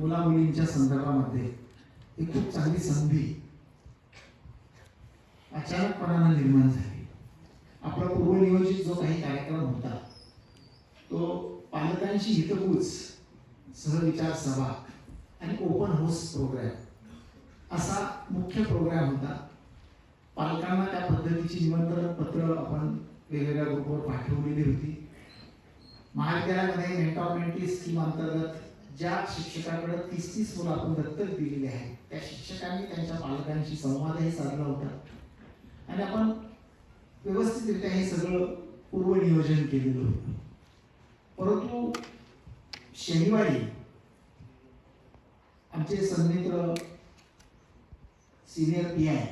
मुला मुलींच्या संदर्भामध्ये एक खूप चांगली संधी अचानकपणानं निर्माण झाली. आपला पूर्वनियोजित जो काही कार्यक्रम होता तो पालकांशी हितगुज सहविचार सभा आणि ओपन हाऊस प्रोग्राम असा मुख्य प्रोग्राम होता. पालकांना त्या पद्धतीची निमंत्रण पत्र आपण वेगवेगळ्या ग्रुपवर पाठवलेली होती. महाविद्यालयामध्ये मेंटॉर स्कीम अंतर्गत ज्या शिक्षकांकडे तीस तीस मुलं आपण दत्तक दिलेली आहेत त्या शिक्षकांनी त्यांच्या पालकांशी संवादही साधला होता. आणि आपण व्यवस्थितरित्या हे सगळं पूर्वनियोजन केलेलं होतं. परंतु शनिवारी आमचे Sanmitra senior P I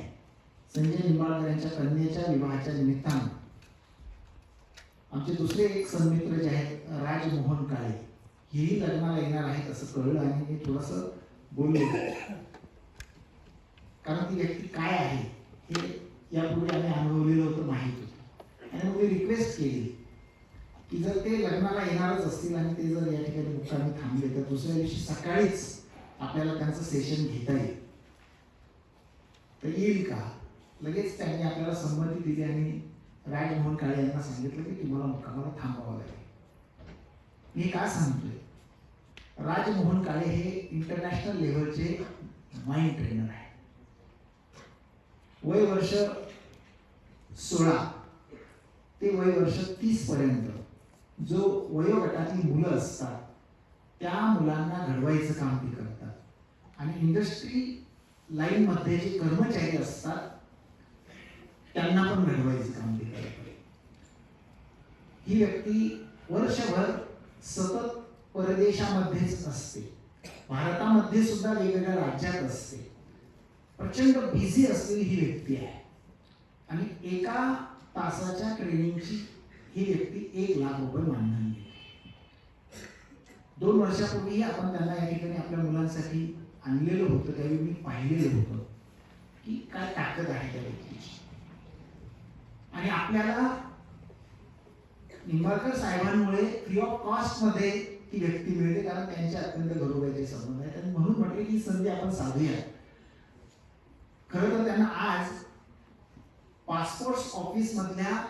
Sanjay Nimbalkar यांच्या कन्येच्या विवाहाच्या निमित्तानं आमचे दुसरे एक सन्मित्र जे आहेत राजमोहन काळे. हेही लग्नाला येणार आहेत असं कळलं आणि मी थोडंसं बोललो. कारण ती व्यक्ती काय आहे हे यापूर्वी आम्ही अनुभवलेलं होतं माहीत होतं. आणि मग मी रिक्वेस्ट केली की जर ते लग्नाला येणारच असतील आणि ते जर या ठिकाणी मुक्कामी थांबले तर दुसऱ्या दिवशी सकाळीच आपल्याला त्यांचं सेशन घेता येईल. तर येईल का? लगेच त्यांनी आपल्याला संमती दिली आणि राजमोहन काळे यांना सांगितलं की तुम्हाला मुक्कामाला थांबावं लागेल. मी का सांगतोय? राजमोहन काळे हे इंटरनॅशनल लेवलचे माइंड ट्रेनर आहे वय वर्ष सोळा. ते वय वर्ष तीस पर्यंत. जो वयोगटातली मुलं असतात त्या मुलांना घडवायचं काम ते करतात. आणि इंडस्ट्री लाईन मध्ये जे कर्मचारी असतात त्यांना पण घडवायचं काम ते करतात. ही व्यक्ती वर्षभर सतत परदेशामध्येच असते. भारतामध्ये सुद्धा वेगवेगळ्या राज्यात असते. प्रचंड बिझी असलेली ही व्यक्ती आहे. आणि एका तासाच्या ट्रेनिंगची ही व्यक्ती एक लाख रुपये मानधन देते दोन वर्षापूर्वी आपण त्यांना या ठिकाणी आपल्या मुलांसाठी आणलेलं होतं. त्यावेळी मी पाहिलेलं होतं की काय ताकद आहे त्या व्यक्तीची. आणि आपल्याला निंबाळकर साहेबांमुळे फ्री ऑफ कॉस्टमध्ये ती व्यक्ती मिळते कारण त्यांचे अत्यंत गरोबाचे संबंध आहेत. आणि म्हणून म्हटले की संधी आपण साधूया. खरं तर त्यांना आज पासपोर्ट ऑफिस मधल्या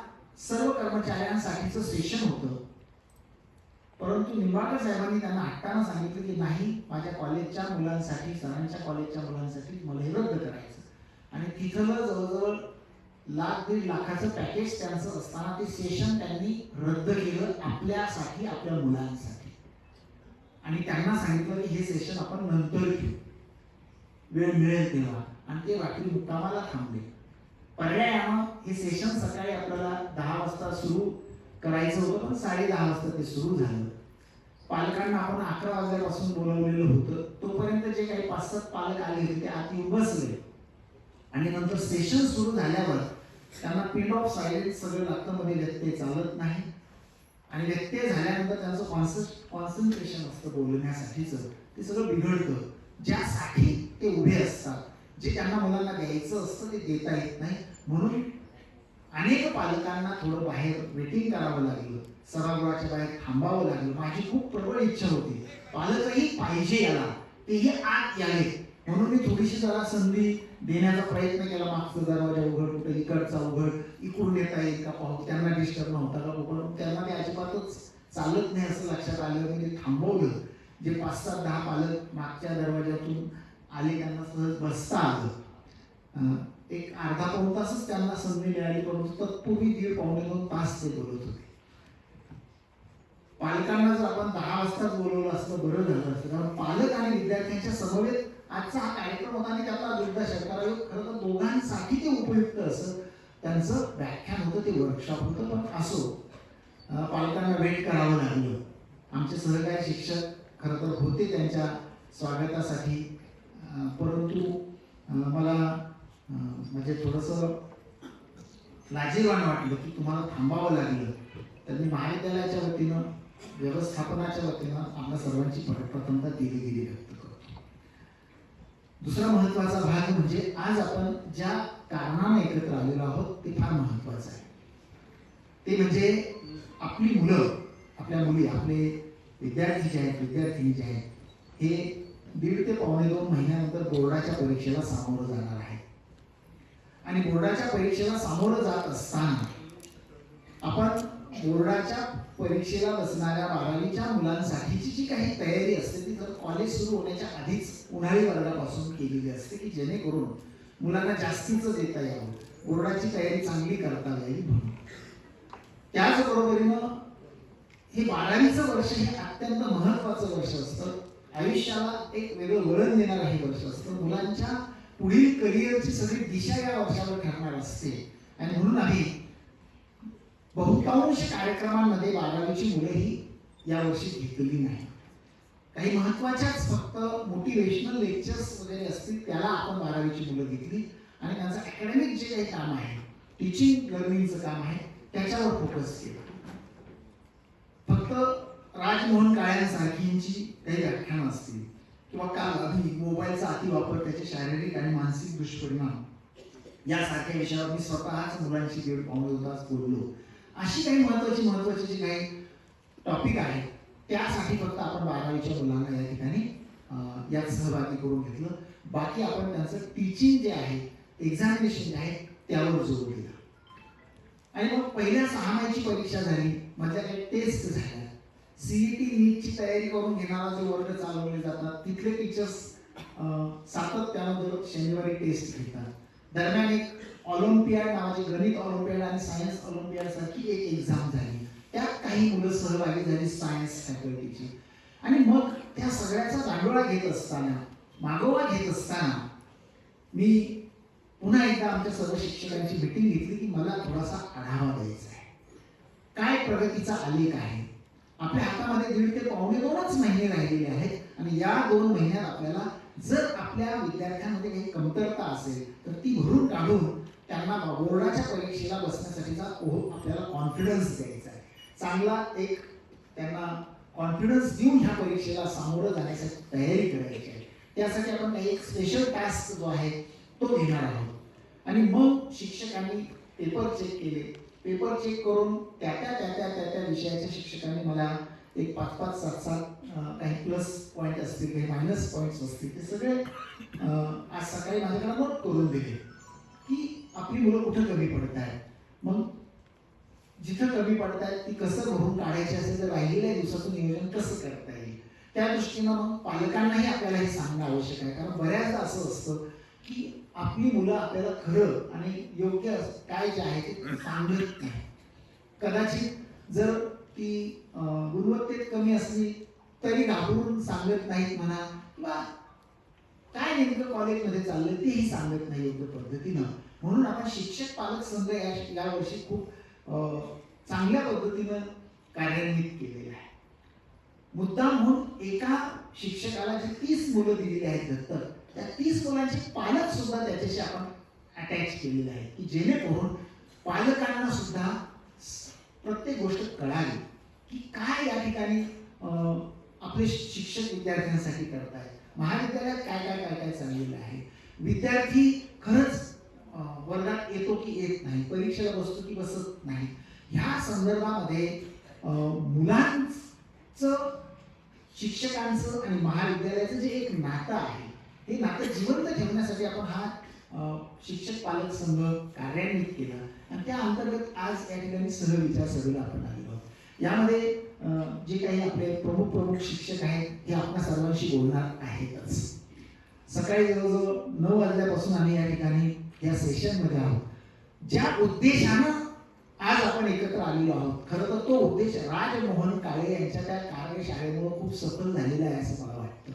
सर्व कर्मचाऱ्यांसाठीचं सेशन होतं. परंतु निंबाळकर साहेबांनी त्यांना हट्टानं सांगितलं की नाही माझ्या कॉलेजच्या मुलांसाठी सरांच्या कॉलेजच्या मुलांसाठी मला हे रद्द करायचं. आणि तिथलं जवळजवळ लाख दीड लाखाचं पॅकेज त्यांचं असताना ते सेशन त्यांनी रद्द केलं आपल्यासाठी आपल्या मुलांसाठी. आणि त्यांना सांगितलं की हे सेशन आपण नंतर घेऊ. वेळ मिळेल तेव्हा. आणि ते रात्री मुक्कामाला थांबले. पर्यायानं हे सेशन सकाळी आपल्याला दहा वाजता सुरू करायचं होतं पण साडे दहा वाजता ते सुरू झालं. पालकांना आपण अकरा वाजल्यापासून बोलवलेलं होतं. तोपर्यंत जे काही पाच सात पालक आले होते ते आत येऊन बसले. आणि नंतर सेशन सुरू झाल्यावर त्यांना पिंड ऑफ सायलेन्स सगळं लागतं मध्ये ते चालत नाही. आणि व्यत्यय झाल्यानंतर त्यांचं कॉन्सन्ट्रेशन असतं बोलण्यासाठीचं. ते सगळं बिघडतं. ज्यासाठी ते उभे असतात जे त्यांना मुलांना द्यायचं असतं ते देता येत नाही. म्हणून अनेक पालकांना थोडं बाहेर वेटिंग करावं लागलं. सभागृहाच्या बाहेर थांबावं लागलं. माझी खूप प्रबळ इच्छा होती. पालकही पाहिजे याला. तेही आत यावे म्हणून मी थोडीशी जरा संधी देण्याचा प्रयत्न केला. मागचा दरवाजा उघड कुठे इकडचा उघड इकडून येता येईल का पाहू. त्यांना डिस्टर्ब नव्हता का पण त्यांना ते अजिबातच चालत नाही असं लक्षात आलं. म्हणजे थांबवलं. जे पाच सात दहा पालक मागच्या दरवाज्यातून आले त्यांना सहज बसता आलं. एक अर्धा पाऊण तासच त्यांना संधी मिळाली परंतु तत्पूर्वी दीड पावणे दोन तास ते बोलत होते. पालकांना जर आपण दहा वाजताच बोलवलं असतं बरं झालं असतं. कारण पालक आणि विद्यार्थ्यांच्या समवेत आजचा हा कार्यक्रम होता आणि त्यातला दुर्गा शंकरायोग खरं तर दोघांसाठी ते उपयुक्त असं त्यांचं व्याख्यान होतं ते वर्कशॉप होतं. पण असो पालकांना वेट करावं लागलं. आमचे सहकारी शिक्षक खरं तर होते त्यांच्या स्वागतासाठी. परंतु मला म्हणजे थोडंसं लाजीरवाण वाटलं की तुम्हाला थांबावं लागलं. तर मी महाविद्यालयाच्या वतीनं व्यवस्थापनाच्या वतीनं आम्हाला सर्वांची प्रथमता दिली गेली. व्यक्त दुसरा महत्त्वाचा भाग म्हणजे आज आपण ज्या कारणाने एकत्र आलेलो आहोत ते फार महत्वाचं आहे. ते म्हणजे आपली मुलं आपल्या मुली आपले विद्यार्थी जे आहेत विद्यार्थिनी जे आहेत हे दीड ते पावणे दोन महिन्यानंतर बोर्डाच्या परीक्षेला सामोरं जाणार आहे आणि बोर्डाच्या परीक्षेला सामोरं जात असताना आपण बोर्डाच्या परीक्षेला बसणाऱ्या बारावीच्या मुलांसाठीची जी काही तयारी असते ती तर कॉलेज सुरू होण्याच्या आधीच उन्हाळी वर्गापासून केलेली असते की जेणेकरून मुलांना जास्तीच देता यावं. बोर्डाची तयारी चांगली करता येईल म्हणून. त्याचबरोबरीनं हे बारावीचं वर्ष हे अत्यंत महत्वाचं वर्ष असतं. आयुष्याला एक वेगळं वळण देणारं हे वर्ष असतं. मुलांच्या पुढील करिअरची सगळी दिशा या वर्षावर ठरणार असते. आणि म्हणून आम्ही बहुतांश कार्यक्रमांमध्ये बारावीची मुलं ही यावर्षी घेतली नाही. काही महत्वाच्याच फक्त मोटिवेशनल लेक्चर्स वगैरे असतील त्याला आपण बारावीची मुलं घेतली. आणि त्यांचं अकॅडमिक जे काही काम आहे टीचिंग लर्निंगचं काम आहे त्याच्यावर फोकस केला. फक्त राजमोहन काळ्यांसारखींची काही व्याख्यानं असतील किंवा काल आधी मोबाईलचा अतिवापर त्याचे शारीरिक आणि मानसिक दुष्परिणाम यासारख्या विषयावर मी स्वतःच मुलांशी दीड पावणे तास बोललो. अशी काही महत्वाची महत्वाची जी काही टॉपिक आहेत त्यासाठी फक्त आपण बारावीच्या मुलांना या ठिकाणी यात सहभागी करून घेतलं. बाकी आपण त्यांचं टीचिंग जे आहे एक्झामिनेशन जे आहे त्यावर जोर दिला. आणि मग पहिल्या सहा महिन्याची परीक्षा झाली मधल्या काही टेस्ट झाल्या. सीईटी नीटची तयारी करून घेणारा जो वर्ग चालवले जातात तिथले टीचर्स सातत्यानं दर शनिवारी टेस्ट घेतात. दरम्यान एक ऑलिम्पियाड नावाची गणित ऑलिम्पियाड आणि सायन्स ऑलिम्पियाड सारखी एक एक्झाम झाली. त्यात काही मुलं सहभागी झाली सायन्स फॅकल्टीची आणि मग त्या सगळ्याचा दांडोळा घेत असताना मागोवा घेत असताना मी पुन्हा एकदा आमच्या सर्व शिक्षकांची मिटिंग घेतली की मला थोडासा आढावा द्यायचा आहे. काय प्रगतीचा आलेख आहे? आपल्या हातामध्ये दीड ते पावणे दोनच महिने राहिलेले आहेत आणि या दोन महिन्यात आपल्याला जर आपल्या विद्यार्थ्यांमध्ये काही कमतरता असेल तर ती भरून काढून त्यांना बोर्डाच्या परीक्षेला बसण्यासाठीचा ओह आपल्याला कॉन्फिडन्स द्यायचा चांगला एक त्यांना कॉन्फिडन्स देऊन ह्या परीक्षेला सामोरं जाण्यासाठी तयारी करायची आहे. त्यासाठी आपण काही एक स्पेशल टास्क जो आहे तो घेणार आहोत. आणि मग शिक्षकांनी पेपर चेक केले. पेपर चेक करून त्या त्या त्या त्या त्या त्या विषयाच्या शिक्षकांनी मला एक पाच पाच सात सात काही प्लस पॉईंट असतील काही मायनस पॉईंट्स असतील ते सगळे आज सकाळी माझ्याकडे नोट करून दिले की आपली मुलं कुठं कमी पडत आहेत मग जिथं कमी पडत आहेत ती कसं भरून काढायची असेल तर राहिलेल्या दिवसाचं नियोजन कसं करता येईल? त्या दृष्टीनं मग पालकांनाही आपल्याला हे सांगणं आवश्यक आहे. कारण बऱ्याचदा असं असतं की आपली मुलं आपल्याला खरं आणि योग्य काय जे आहे ते सांगत नाही. कदाचित जर ती गुणवत्तेत कमी असली तरी घाबरून सांगत नाहीत म्हणा किंवा काय नेमकं कॉलेजमध्ये चाललंय तेही सांगत नाही योग्य पद्धतीनं. म्हणून आपण शिक्षक पालक संघ या यावर्षी खूप चांगल्या पद्धतीनं कार्यान्वित केलेलं आहे. मुद्दाम म्हणून एका शिक्षकाला जे तीस मुलं दिलेली आहेत दत्तक त्या तीस मुलांचे पालक सुद्धा त्याच्याशी आपण अटॅच केलेले आहेत की जेणेकरून पालकांना सुद्धा प्रत्येक गोष्ट कळावी की काय या ठिकाणी आपले शिक्षक विद्यार्थ्यांसाठी करत आहेत महाविद्यालयात काय काय काय काय चाललेलं आहे? विद्यार्थी खरंच वर्गात येतो की येत नाही परीक्षेला बसतो की बसत नाही. ह्या संदर्भामध्ये मुलांचं शिक्षकांचं आणि महाविद्यालयाचं जे एक नातं आहे हे नातं जिवंत ठेवण्यासाठी आपण हा शिक्षक पालक संघ कार्यान्वित केला. आणि त्या अंतर्गत आज या ठिकाणी सहविचार सभेला आपण आलेलो आहोत. यामध्ये जे काही आपले प्रमुख प्रमुख शिक्षक आहेत हे आपल्या सर्वांशी बोलणार आहेतच. सकाळी जवळजवळ नऊ वाजल्यापासून आम्ही या ठिकाणी या सेशनमध्ये आहोत. ज्या उद्देशानं आज आपण एकत्र आलेलो आहोत खरं तर तो उद्देश राजमोहन काळे यांच्या त्या कार्यशाळेमुळे खूप सफल झालेला आहे असं मला वाटतं.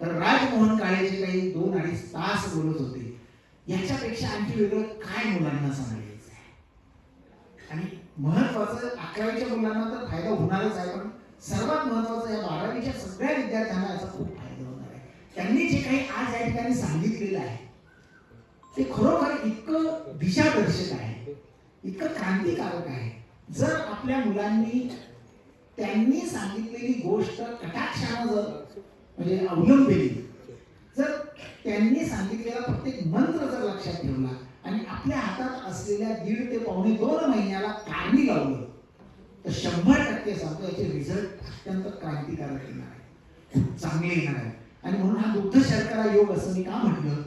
कारण राजमोहन काळे जे काही दोन अडीच तास बोलत होते. याच्यापेक्षा आणखी वेगळं काय मुलांना सांगायचं? आहे आणि महत्वाचं अकरावीच्या मुलांना तर फायदा होणारच आहे पण सर्वात महत्वाचं या बारावीच्या सगळ्या विद्यार्थ्यांना याचा खूप फायदा होणार आहे. त्यांनी जे काही आज या ठिकाणी सांगितलेलं आहे ते खरोखर इतकं दिशादर्शक आहे इतकं क्रांतिकारक आहे. जर आपल्या मुलांनी त्यांनी सांगितलेली गोष्ट कटाक्षानं जर म्हणजे अवलंबली जर त्यांनी सांगितलेला प्रत्येक मंत्र जर लक्षात ठेवला आणि आपल्या हातात असलेल्या दीड ते पावणे दोन महिन्याला कारणी लावलं तर शंभर टक्के सांगतो याचे रिझल्ट अत्यंत क्रांतिकारक येणार आहे. खूप चांगले येणार आहे. आणि म्हणून हा दुग्ध शर्करा योग असं मी का म्हटलं?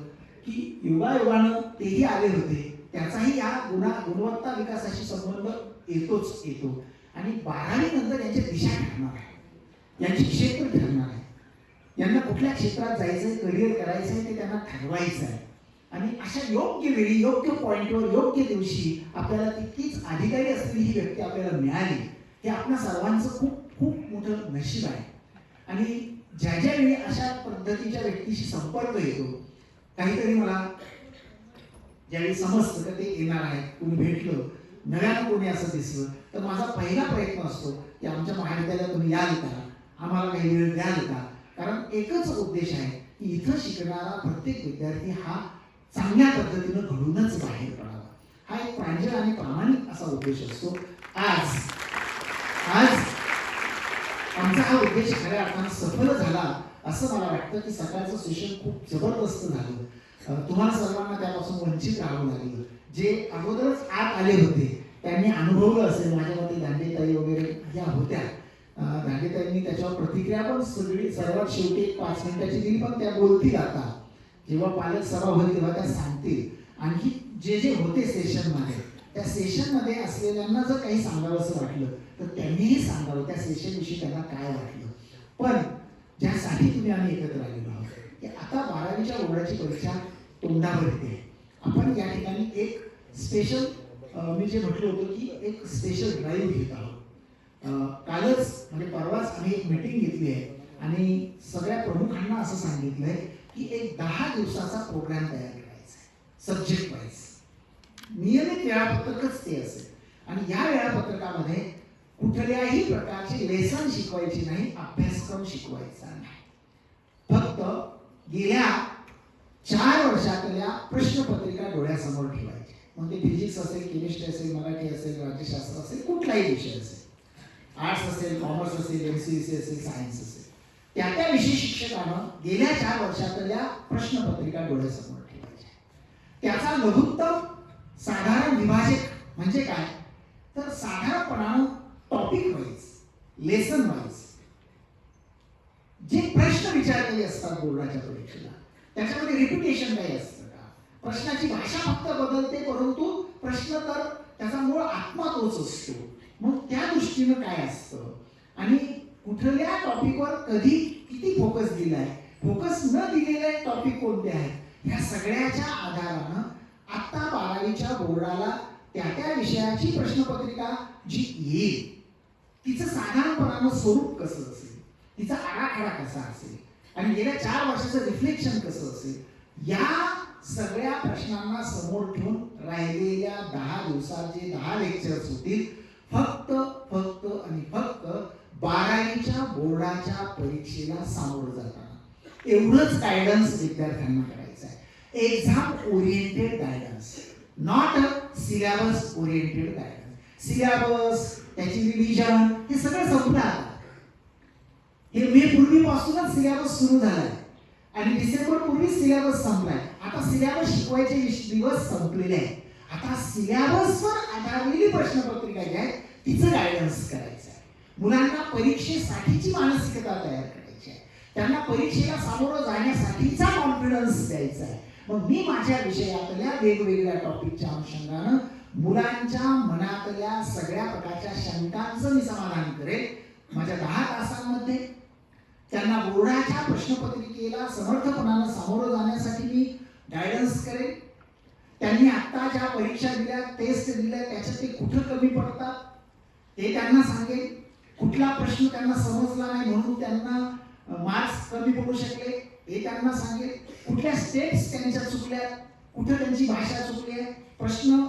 की युगायुगानं तेही आले होते. त्याचाही या गुणा गुणवत्ता विकासाशी संबंध येतोच येतो. आणि बारावी नंतर यांची दिशा ठरणार आहे. यांची क्षेत्र ठरणार आहे. यांना कुठल्या क्षेत्रात जायचंय करिअर करायचंय ते त्यांना ठरवायचं आहे आणि अशा योग्य वेळी योग्य पॉईंटवर योग्य दिवशी आपल्याला तितकीच अधिकारी असलेली ही व्यक्ती आपल्याला मिळाली हे आपल्या सर्वांचं खूप खूप मोठं नशीब आहे. आणि ज्या ज्या वेळी अशा पद्धतीच्या व्यक्तीशी संपर्क येतो काहीतरी मला ज्यावेळी समजतं का ते येणार आहे. कोणी भेटलं नव्यानं कोणी असं दिसलं तर माझा पहिला प्रयत्न असतो की आमच्या महाविद्यालयात तुम्ही याल का आम्हाला काही वेळ द्याल का कारण एकच उद्देश आहे की इथं शिकणारा प्रत्येक विद्यार्थी हा चांगल्या पद्धतीनं घडूनच बाहेर पडावा. हा एक प्रांजळ आणि प्रामाणिक असा उद्देश असतो. आज आज आमचा हा उद्देश खऱ्या अर्थानं सफल झाला. असं मला वाटतं की सकाळचं सेशन खूप जबरदस्त झालं. तुम्हाला सर्वांना त्यापासून वंचित राहावं लागलं. जे अगोदरच आत आले होते त्यांनी अनुभवलं असेल माझ्या मते दांडेताई वगैरे ज्या होत्या. दांडेताईंनी त्याच्यावर प्रतिक्रिया पण सगळी सर्वात शेवटी एक पाच मिनिटाची दिली पण त्या बोलतील आता. जेव्हा पालक सभा होईल तेव्हा त्या सांगतील. आणखी जे जे होते सेशनमध्ये त्या सेशनमध्ये असलेल्यांना जर काही सांगावं असं वाटलं तर त्यांनीही सांगावं त्या सेशनविषयी त्यांना काय वाटलं. पण ज्यासाठी तुम्ही आम्ही एकत्र आलेलो आहोत. की आता बारावीच्या बोर्डाची परीक्षा तोंडावर येते. आपण या ठिकाणी एक स्पेशल मी जे म्हटलं होतं की एक स्पेशल ड्राईव्ह घेत आहोत. कालच म्हणजे परवाच आम्ही एक मीटिंग घेतली आहे आणि सगळ्या प्रमुखांना असं सांगितलं आहे की एक दहा दिवसाचा प्रोग्राम तयार करायचा आहे. सब्जेक्ट वाईज नियमित वेळापत्रकच ते असेल. आणि या वेळापत्रकामध्ये कुठल्याही प्रकारचे लेसन शिकवायचे नाही अभ्यासक्रम शिकवायचा नाही. फक्त गेल्या चार वर्षातल्या प्रश्नपत्रिका डोळ्यासमोर ठेवायचे मग ते फिजिक्स असेल केमिस्ट्री असेल मराठी असेल राज्यशास्त्र असेल कुठलाही विषय असेल. आर्ट्स असेल कॉमर्स असेल एम सी सी असेल सायन्स असेल. त्या त्या विषय शिक्षकानं गेल्या चार वर्षातल्या प्रश्नपत्रिका डोळ्यासमोर ठेवायच्या. त्याचा लघुत्तम साधारण विभाजक म्हणजे काय? तर साधारणपणानं टॉपिक वाईज लेसन वाईज जे प्रश्न विचारलेले असतात बोर्डाच्या परीक्षेला त्याच्यामध्ये रिपिटेशन काही असतं का? प्रश्नाची भाषा फक्त बदलते परंतु प्रश्न तर त्याचा मूळ आत्मा तोच असतो. मग त्या दृष्टीनं काय असतं? आणि कुठल्या टॉपिकवर कधी किती फोकस दिलाय? फोकस न दिलेले टॉपिक कोणते आहेत? ह्या सगळ्याच्या आधारानं आता बारावीच्या बोर्डाला त्या त्या विषयाची प्रश्नपत्रिका जी येईल तिचं साधारणपणानं स्वरूप कसं असेल? तिचा आराखडा कसा असेल? आणि गेल्या चार वर्षाचं रिफ्लेक्शन कसं असेल? या सगळ्या प्रश्नांना समोर ठेवून राहिलेल्या दहा दिवसाचे दहा लेक्चर्स होतील फक्त फक्त आणि फक्त बारावीच्या बोर्डाच्या परीक्षेला सामोरं जाताना. एवढंच गायडन्स विद्यार्थ्यांना करायचं आहे. Exam oriented guidance not a syllabus oriented guidance syllabus त्याची रिव्हिजन हे सगळं संपलं हे मे पूर्वीपासूनच सिलेबस सुरू झालाय. आणि डिसेंबर पूर्वी सिलेबस संपलाय. आता सिलेबस शिकवायचे दिवस संपलेले आहेत. आता सिलेबसवर आधारलेली प्रश्नपत्रिका जी आहे तिचं गायडन्स करायचं आहे. मुलांना परीक्षेसाठीची मानसिकता तयार करायची आहे. त्यांना परीक्षेला सामोरं जाण्यासाठीचा कॉन्फिडन्स द्यायचा आहे. मग मी माझ्या विषयातल्या वेगवेगळ्या टॉपिकच्या अनुषंगानं मुलांच्या मनातल्या सगळ्या प्रकारच्या शंकांचं मी समाधान करेन. माझ्या दहा तासांमध्ये त्यांना बोर्डाच्या प्रश्नपत्रिकेला समर्थपणानं सामोरं जाण्यासाठी मी गायडन्स करेन. त्यांनी आत्ता ज्या परीक्षा दिल्या टेस्ट दिल्या त्याच्यात ते कुठं कमी पडतात ते त्यांना सांगेन. कुठला प्रश्न त्यांना समजला नाही म्हणून त्यांना मार्क्स कमी पडू शकले हे त्यांना सांगेल कुठल्या स्टेप्स त्यांच्या चुकल्या कुठं त्यांची भाषा चुकली आहे प्रश्न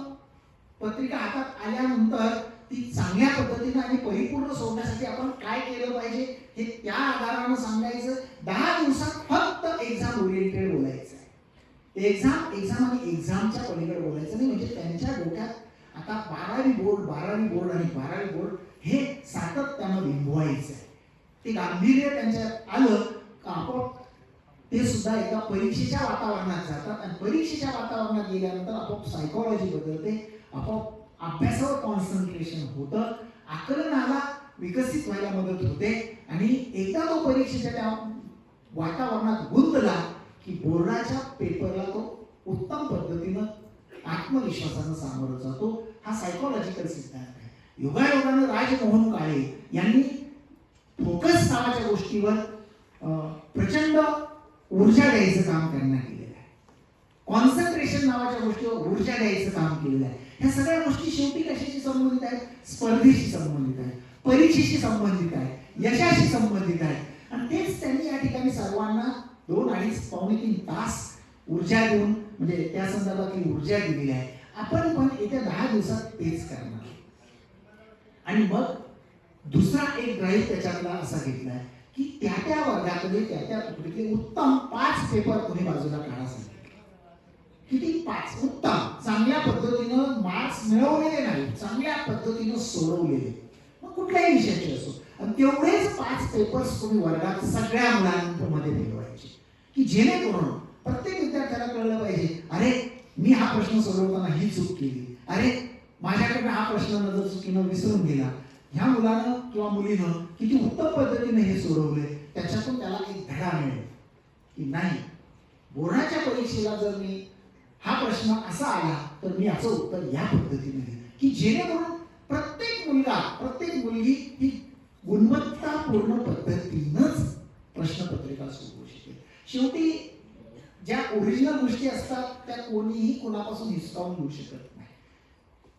पत्रिका हातात आल्यानंतर ती चांगल्या पद्धतीने आणि परिपूर्ण सोडण्यासाठी आपण काय केलं पाहिजे हे त्या आधारानं सांगायचं. दहा दिवसात फक्त एक्झाम ओरिएंटेड बोलायचं आहे. एक्झाम एक्झाम आणि एक्झामच्या पलीकडे बोलायचं नाही म्हणजे त्यांच्या डोक्यात आता बारावी बोर्ड बारावी बोर्ड आणि बारावी बोर्ड हे सातत्यानं बिंबवायचं आहे. ते गांभीर्य त्यांच्यात आलं का आपोआप ते सुद्धा एका परीक्षेच्या वातावरणात जातात आणि परीक्षेच्या वातावरणात गेल्यानंतर आपोआप सायकोलॉजी बदलते. आपोआप अभ्यासावर कॉन्सन्ट्रेशन होतं. आकलनाला विकसित व्हायला मदत होते. आणि एकदा तो परीक्षेच्या त्या वातावरणात गुंतला की बोर्डाच्या पेपरला तो उत्तम पद्धतीनं आत्मविश्वासानं सामोरं जातो. हा सायकोलॉजिकल सिद्धांत आहे. योगायोगानं राजमोहन काळे यांनी फोकस नावाच्या गोष्टीवर अं, प्रचंड ऊर्जा द्यायचं काम त्यांना केलेलं आहे. कॉन्सन्ट्रेशन नावाच्या गोष्टीवर ऊर्जा द्यायचं काम केलेलं आहे. ह्या सगळ्या गोष्टी शेवटी कशाशी संबंधित आहेत? स्पर्धेशी संबंधित आहे परीक्षेशी संबंधित आहे यशाशी संबंधित आहे आणि तेच त्यांनी या ठिकाणी सर्वांना दोन अडीच पावणे तीन तास ऊर्जा देऊन म्हणजे त्या संदर्भातली ऊर्जा दिलेली आहे. आपण पण येत्या दहा दिवसात तेच करणार आणि मग दुसरा एक ड्राईव्ह त्याच्यातला असा घेतलाय की त्या त्या वर्गातले त्या त्या तुकडीतले उत्तम पाच पेपर तुम्ही बाजूला काढा सांगितले किती पाच? उत्तम. चांगल्या पद्धतीनं मार्क्स मिळवलेले नाही चांगल्या पद्धतीनं सोडवलेले. मग कुठल्याही विषयाचे असो. आणि तेवढेच पाच पेपर्स तुम्ही वर्गात सगळ्या मुलांमध्ये मिळवायचे की जेणेकरून प्रत्येक विद्यार्थ्याला कळलं पाहिजे अरे मी हा प्रश्न सोडवताना ही चूक केली. अरे माझ्याकडनं हा प्रश्न नजर चुकीनं विसरून गेला. ह्या मुलानं किंवा मुलीनं किती उत्तम पद्धतीने हे सोडवले त्याच्यातून त्याला एक धडा मिळेल. की नाही बोर्डाच्या परीक्षेला जर मी हा प्रश्न असा आला तर मी याचं उत्तर या पद्धतीने दिलं की जेणेकरून प्रत्येक मुलगा प्रत्येक मुलगी ही गुणवत्तापूर्ण पद्धतीनंच प्रश्नपत्रिका सोडवू शकेल शेवटी ज्या ओरिजिनल गोष्टी असतात त्या कोणीही कोणापासून हिसकावून घेऊ शकत नाही.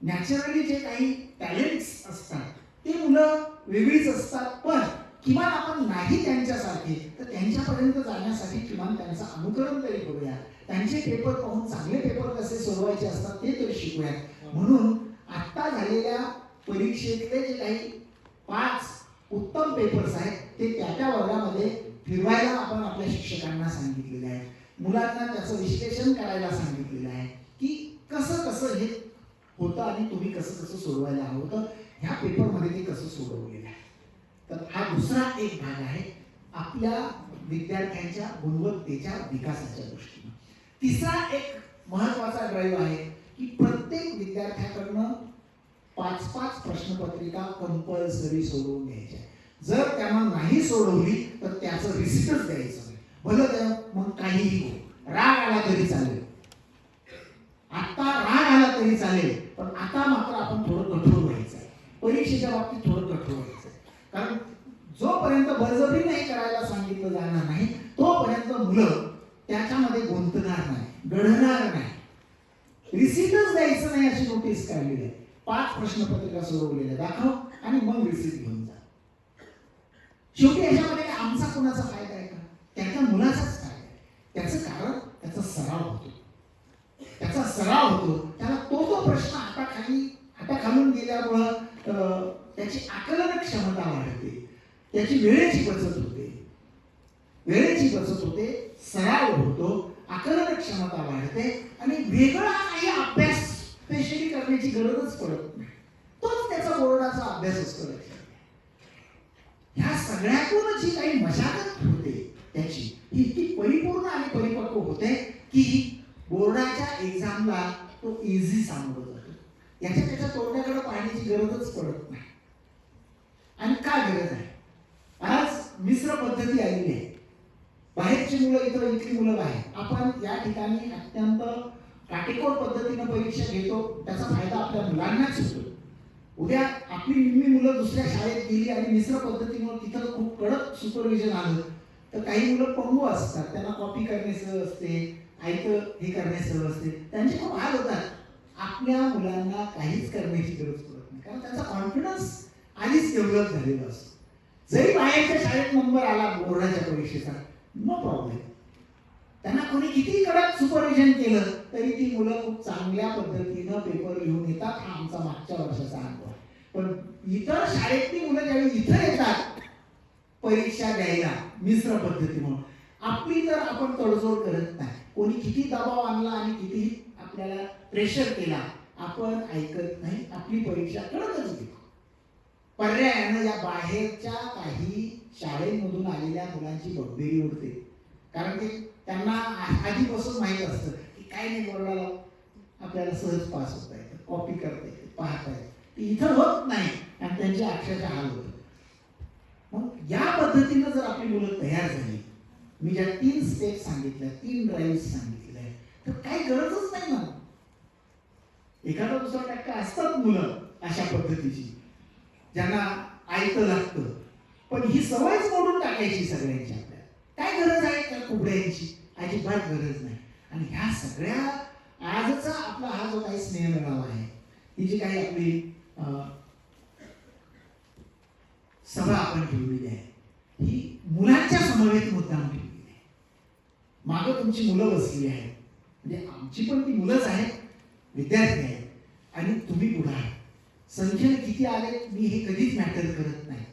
नॅचरली जे काही टॅलेंट्स असतात ते मुलं वेगळीच असतात पण किमान आपण नाही त्यांच्यासारखे तर त्यांच्यापर्यंत जाण्यासाठी किमान त्यांचं अनुकरण तरी करूया त्यांचे पेपर पाहून चांगले पेपर कसे सोडवायचे असतात ते तरी शिकूयात. म्हणून आत्ता झालेल्या परीक्षेतले जे काही पाच उत्तम पेपर्स आहेत ते त्या त्या वर्गामध्ये फिरवायला आपण आपल्या शिक्षकांना सांगितलेले आहे. मुलांना त्याचं विश्लेषण करायला सांगितलेलं आहे की कसं कसं हे होतं आणि तुम्ही कसं कसं सोडवायला हवं होतं. ह्या पेपरमध्ये ते कसं सोडवलं तर हा दुसरा एक भाग आहे आपल्या विद्यार्थ्यांच्या गुणवत्तेच्या विकासाच्या दृष्टीने. तिसरा एक महत्त्वाचा ड्राईव्ह आहे की प्रत्येक विद्यार्थ्याकडनं पाच पाच प्रश्नपत्रिका कंपल्सरी सोडवून घ्यायच्या. जर त्यांना नाही सोडवली तर त्याचं रिसिप्टच द्यायचं भलं त्या मग काहीही हो. राग आला तरी चालेल. आता राग आला तरी चालेल. पण आता मात्र आपण थोडं कठोर व्हायचं आहे. परीक्षेच्या बाबतीत थोडं कठोर व्हायचं कारण जोपर्यंत बळजबरी नाही करायला सांगितलं जाणार नाही तोपर्यंत मुलं त्याच्यामध्ये गुंतणार नाही घडणार नाही. रिसिटच द्यायचं नाही अशी नोटीस काढलेली आहे. पाच प्रश्नपत्रिका सोडवलेल्या दाखव आणि मग रिसिप्ट घेऊन जा. शेवटी याच्यामध्ये आमचा कुणाचा फायदा आहे का त्याच्या मुलाचाच फायदा आहे त्याचं कारण त्याचा सराव होतो त्याचा सराव होतो त्याला तो तो प्रश्न हाताखाली हाताखालून गेल्यामुळं अं, त्याची आकलन क्षमता वाढते त्याची वेळेची बचत होते. वेळेची बचत होते सराव होतो आकलन क्षमता वाढते आणि वेगळा काही अभ्यास स्पेशली करण्याची गरजच पडत नाही. तोच त्याचा बोर्डाचा अभ्यास असतो ह्या सगळ्यातून जी काही मशागत होते त्याची ही इतकी परिपूर्ण आणि परिपक्व होते की बोर्डाच्या एक्झामला तो इझी सामोरं जातो. याच्या त्याच्या तोंडाकडे पाहण्याची गरजच पडत नाही. आणि का गरज आहे? आज मिश्र पद्धती आलेली आहे. बाहेरची मुलं इथं इथली मुलं बाहेर. आपण या ठिकाणी अत्यंत काटेकोर पद्धतीनं परीक्षा घेतो. त्याचा फायदा आपल्या मुलांनाच होतो. उद्या आपली निम्मी मुलं दुसऱ्या शाळेत गेली आणि मिश्र पद्धतीमुळे तिथं खूप कडक सुपरविजन आलं. तर काही मुलं पंगू असतात. त्यांना कॉपी करणे सहज असते. ऐकं हे करणे सहज असते. त्यांचे खूप हाल होतात. आपल्या मुलांना काहीच करण्याची गरज पडत नाही. कारण त्यांचा कॉन्फिडन्स आधीच डेव्हलप झालेला असतो. जरी बाहेरच्या शाळेत नंबर आला बोर्डाच्या परीक्षेचा नो प्रॉब्लेम त्यांना कोणी किती कडक सुपरविजन केलं तरी ती मुलं खूप चांगल्या पद्धतीनं पेपर लिहून येतात हा आमचा मागच्या वर्षाचा अनुभव आहे. पण इतर शाळेतली मुलं ज्यावेळी इथं येतात परीक्षा द्यायला मिश्र म्हणून आपली तर आपण तडजोड करत नाही. कोणी किती दबाव आणला आणि किती आपल्याला प्रेशर केला आपण ऐकत नाही आपली परीक्षा कडकच होती. पर्यायानं या बाहेरच्या काही शाळेमधून आलेल्या मुलांची बगबेरी उडते. कारण ते त्यांना आधीपासून माहीत असतं की काय नाही बोर्डाला. आपल्याला सहज पास होता येतं. कॉपी करता येते. पाहता येते. इथं होत नाही. आणि त्यांचे अक्षरशः हाल होत. मग या पद्धतीनं जर आपली मुलं तयार झाली मी ज्या तीन स्टेप सांगितल्या तीन ड्राईव्ह सांगितलेल्या आहेत तर काही गरजच नाही ना एखादा दुसरा टक्का असतात मुलं अशा पद्धतीची. ज्यांना ऐकलं लागतं. पण ही सवयच मोडून टाकायची सगळ्यांची आपल्याला. काय गरज आहे त्या कुबड्यांची? अजिबात गरज नाही. आणि ह्या सगळ्या आजचा आपला हा जो काही स्नेह मेळावा आहे ही जी काही आपली सभा आपण ठेवलेली आहे ही मुलांच्या समवेत मुद्दाम ठेवलेली आहे. मागं तुमची मुलं बसली आहेत. म्हणजे आमची पण ती मुलंच आहेत विद्यार्थी आहेत. आणि तुम्ही पुढे आहात. संख्येने किती आले मी हे कधीच मॅटर करत नाही.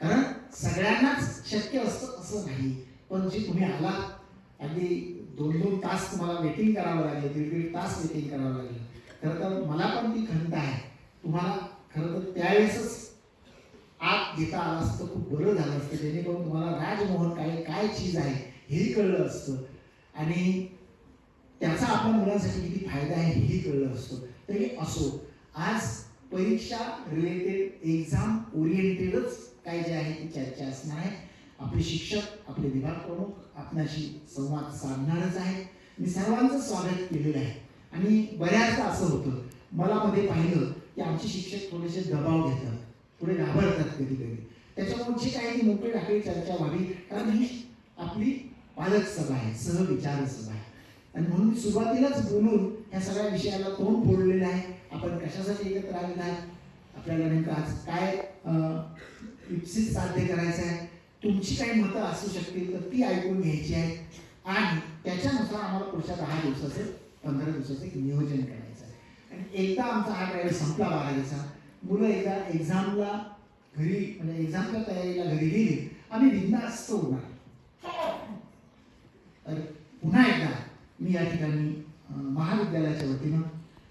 कारण सगळ्यांनाच शक्य असतं असं नाही. पण जे तुम्ही आला अगदी दोन दोन तास तुम्हाला वेटिंग करावं लागेल दीड दीड तास वेटिंग करावं लागेल. खरं तर मला पण ती खंत आहे. तुम्हाला खरं तर त्यावेळेसच आत घेता आला असतं खूप बरं झालं असतं. जेणेकरून तुम्हाला राजमोहन काय काय चीज आहे हेही कळलं असतं. आणि त्याचा आपल्या मुलांसाठी किती फायदा आहे हेही कळलं असतं. तरी असो. आज परीक्षा रिलेटेड एक्झाम ओरिएंटेडच काय जे आहे ती चर्चा असणार आहे. आपले शिक्षक आपले विभाग प्रमुख आपणाशी संवाद साधणारच आहे मी सर्वांचं स्वागत केलेलं आहे. आणि बऱ्याचदा असं होतं मला मध्ये पाहिलं की आमचे शिक्षक थोडेसे दबाव घेतात थोडे घाबरतात कधी कधी त्याच्यामुळे जी काही ती मोकळी टाकळी चर्चा व्हावी कारण ही आपली पालक सभा आहे सहविचार सभा आहे. आणि म्हणून सुरुवातीलाच बोलून या सगळ्या विषयाला तोंड फोडलेलं आहे. आपण कशासाठी एकत्र आलेलं आहे आपल्याला नेमकं आज काय विकसित साध्य करायचं आहे? तुमची काही मतं असू शकतील तर ती ऐकून घ्यायची आहेत आणि त्याच्यानुसार आम्हाला पुढच्या दहा दिवसाचे पंधरा दिवसाचे नियोजन करायचं आहे. आणि एकदा आमचा हा ट्रायल संपला बारावीचा मुलं एकदा एक्झामला घरी म्हणजे एक्झामच्या तयारीला घरी गेली. आम्ही बिंदास्त होणार तर पुन्हा एकदा मी या ठिकाणी महाविद्यालयाच्या वतीनं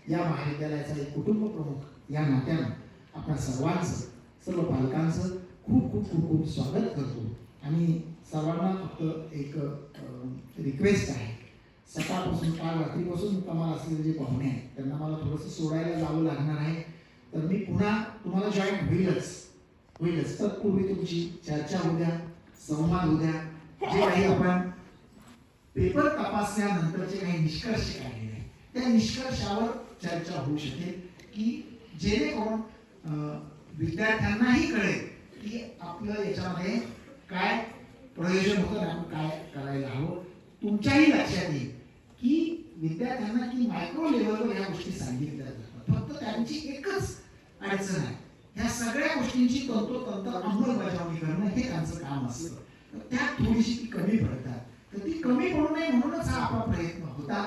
या महाविद्यालयाचा एक कुटुंब प्रमुख या नात्यानं आपल्या सर्वांचं सर्व पालकांचं खूप खूप खूप खूप स्वागत करतो. आणि सर्वांना फक्त एक रिक्वेस्ट आहे. सकाळपासून काल रात्रीपासून मुक्कामाला असलेले जे पाहुणे आहेत त्यांना मला थोडंसं सोडायला जावं लागणार आहे. तर मी पुन्हा तुम्हाला जॉईन होईलच. होईलच. तर पूर्वी तुमची चर्चा होऊ द्या संवाद होऊ द्या. जे काही आपण पेपर तपासण्यानंतरचे काही निष्कर्ष काढलेले आहेत. त्या निष्कर्षावर चर्चा होऊ शकेल की जेणेकरून विद्यार्थ्यांनाही कळेल की आपलं याच्यामध्ये काय प्रयोजन होतं आणि आपण काय करायला हवं. तुमच्याही लक्षात येईल की विद्यार्थ्यांना की मायक्रो लेवलवर ह्या गोष्टी सांगितल्या जातात. फक्त त्यांची एकच अडचण आहे. ह्या सगळ्या गोष्टींची तंतोतंत अंमलबजावणी करणं हे त्यांचं काम असतं. तर त्यात थोडीशी ती कमी पडतात. तर ती कमी पडू नये म्हणूनच हा आपला प्रयत्न होता.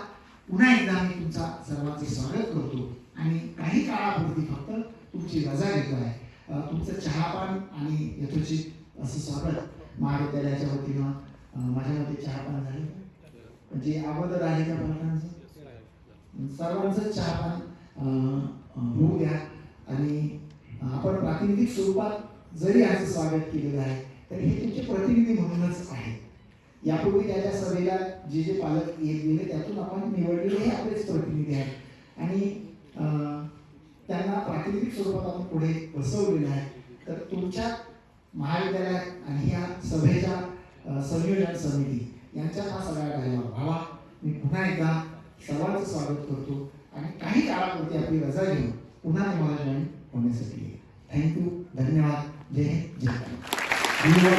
पुन्हा एकदा मी तुमचा सर्वांचे स्वागत करतो. आणि काही काळापुरती फक्त तुमची रजा घेतो आहे. तुमचं चहापान आणि यथोचित असं स्वागत महाविद्यालयाच्या वतीनं माझ्या मते चहापान झाले. म्हणजे अगोदर आहे त्या पालकांचं सर्वांचं चहापान होऊ द्या. आणि आपण प्रातिनिधिक स्वरूपात जरी याचं स्वागत केलेलं आहे तरी हे तुमचे प्रतिनिधी म्हणूनच आहे. यापूर्वी त्याच्या सभेला जे जे पालक येत गेले त्यातून आपण निवडलेले हे आपलेच प्रतिनिधी आहेत. आणि त्यांना प्रातिनिधिक स्वरूपात आपण पुढे बसवलेलं आहे. तर तुमच्या महाविद्यालयात आणि या सभेच्या संयोजन समिती यांच्यात हा सगळा डायलॉग व्हावा. मी पुन्हा एकदा सर्वांचं स्वागत करतो आणि काही काळापुरती आपली रजा घेऊन पुन्हा तुम्हाला जॉईन होण्यासाठी थँक्यू धन्यवाद. जय हिंद, जय धन्यवाद